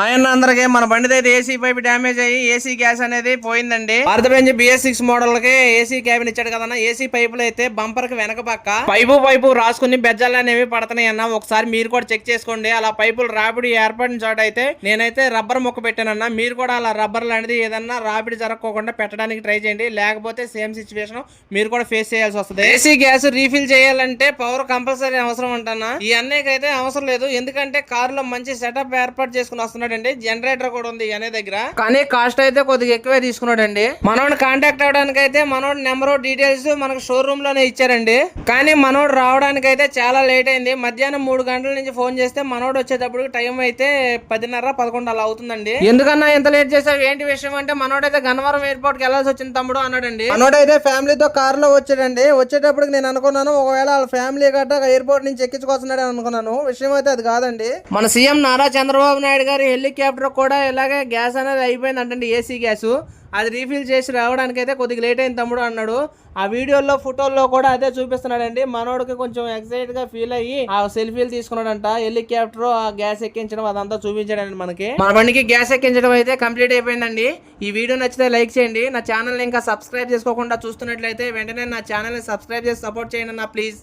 Hi అన్న అందరికి మన బండిది అయితే ఏసీ పైప్ డ్యామేజ్ అయ్యి ఏసీ గ్యాస్ అనేది పోయిందండి. భారత బెంజ్ బిఎస్ సిక్స్ మోడల్కి ఏసీ క్యాబిన్ ఇచ్చాడు కదన్న. ఏసీ పైపులు అయితే బంపర్కి వెనక పక్క పైపు పైపు రాసుకుని బెజ్జాలు అనేవి పడుతున్నాయి అన్న. ఒకసారి మీరు కూడా చెక్ చేసుకోండి. అలా పైపులు రాపిడి ఏర్పడిన చోట అయితే నేనైతే రబ్బర్ మొక్క పెట్టానన్న. మీరు కూడా అలా రబ్బర్ లాంటిది ఏదన్నా రాపిడి జరగకోకుండా పెట్టడానికి ట్రై చేయండి. లేకపోతే సేమ్ సిచ్యువేషన్ మీరు కూడా ఫేస్ చేయాల్సి వస్తుంది. ఏసీ గ్యాస్ రీఫిల్ చేయాలంటే పవర్ కంపల్సరీ అవసరం అంటన్నా. ఈ అన్నయ్యకి అయితే అవసరం లేదు. ఎందుకంటే కారులో మంచి సెటప్ ఏర్పాటు చేసుకుని వస్తున్నాడండి జనరేటర్ కూడా ఉంది అన్నయ్య దగ్గర. కానీ కాస్ట్ అయితే కొద్దిగా ఎక్కువే తీసుకున్నాడండి. మనోడిని కాంటాక్ట్ అవ్వడానికి అయితే మనోడి నెంబర్ డీటెయిల్స్ మనకు షోరూమ్లోనే ఇచ్చారండి. కానీ మనోడు రావడానికి అయితే చాలా లేట్ అయింది. మధ్యాహ్నం మూడు గంటల నుంచి ఫోన్ చేస్తే మనోడు వచ్చేటప్పుడు టైం అయితే పదిన్నర పదకొండు అలా అవుతుందండి. ఎందుకన్నా ఎంత లేట్ చేసావు? ఏంటి విషయం అంటే మనోడైతే గన్నవరం ఎయిర్పోర్ట్కి వెళ్ళాల్సి వచ్చింది తమ్ముడు అన్నాడండి. మనోడైతే ఫ్యామిలీతో కార్లో వచ్చాడండి. వచ్చేటప్పటికి నేను అనుకున్నాను ఒకవేళ వాళ్ళ ఫ్యామిలీ గట్ట ఎయిర్పోర్ట్ నుంచి ఎక్కించుకొస్తున్నాడు అనుకున్నాను. విషయం అయితే అది కాదండి. మన సీఎం నారా చంద్రబాబు నాయుడు గారి హెలికాప్టర్ కూడా ఇలాగే గ్యాస్ అనేది అయిపోయింది అంటే ఏసీ గ్యాస్. అది రీఫిల్ చేసి రావడానికి అయితే కొద్దిగా లేట్ అయింది తమ్ముడు అన్నాడు. ఆ వీడియోలో ఫోటోల్లో కూడా అదే చూపిస్తున్నాడండి. మనోడికి కొంచెం ఎక్సైట్గా ఫీల్ అయ్యి ఆ సెల్ఫీలు తీసుకున్నాడంట. హెలికాప్టర్ ఆ గ్యాస్ ఎక్కించడం అదంతా చూపించాడండి మనకి. మన బండికి గ్యాస్ ఎక్కించడం అయితే కంప్లీట్ అయిపోయిందండి. ఈ వీడియో నచ్చితే లైక్ చేయండి. నా ఛానల్ ఇంకా సబ్స్క్రైబ్ చేసుకోకుండా చూస్తున్నట్లయితే వెంటనే నా ఛానల్ని సబ్స్క్రైబ్ చేసి సపోర్ట్ చేయండి నా ప్లీజ్